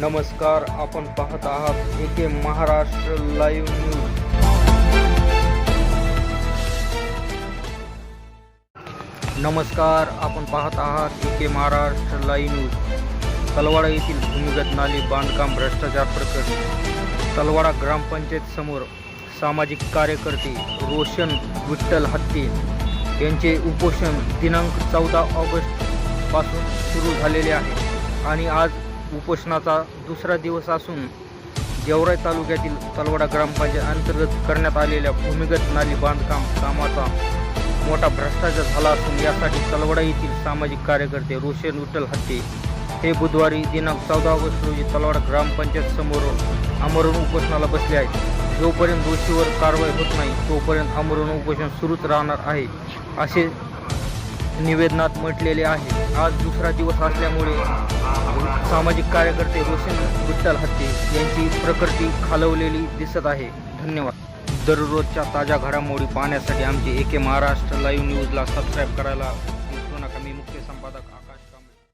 नमस्कार आपण पाहत आहात एके महाराष्ट्र लाईव्ह न्यूज. नमस्कार आपण पाहत आहात एके महाराष्ट्र लाईव्ह न्यूज. तलवाडा येथील भूमिगत नाली बांधकाम भ्रष्टाचार प्रकरणी. तलवाडा ग्रामपंचायत समोर सामाजिक कार्यकर्ते रोशन विठ्ठल हत्ते यांचे उपोषण दिनांक चौदा ऑगस्टपासून सुरू झालेले आहे. आणि आज उपोषणाचा दुसरा दिवस असून गेवराई तालुक्यातील तलवाडा ग्रामपंचायत अंतर्गत करण्यात आलेल्या भूमिगत नाली बांधकाम कामाचा मोठा भ्रष्टाचार झाला असून यासाठी तलवाडा येथील सामाजिक कार्यकर्ते रोशन विठ्ठल हत्ते हे बुधवारी दिनांक चौदा ऑगस्ट रोजी तलवाडा ग्रामपंचायत समोर आमरण उपोषणाला बसले आहेत. जोपर्यंत दोषीवर कारवाई होत नाही तोपर्यंत आमरण उपोषण सुरूच राहणार आहे असे निवेदनात म्हटलेले आहे. आज दुसरा दिवस असल्यामुळे सामाजिक कार्यकर्ते रोशन विठ्ठल हत्ते यांची प्रकृती खालवलेली दिसत आहे. धन्यवाद. दररोजच्या ताज्या घडामोडी पाहण्यासाठी आमचे एके महाराष्ट्र लाईव्ह न्यूजला सबस्क्राईब करायला विसरू नका. मी मुख्य संपादक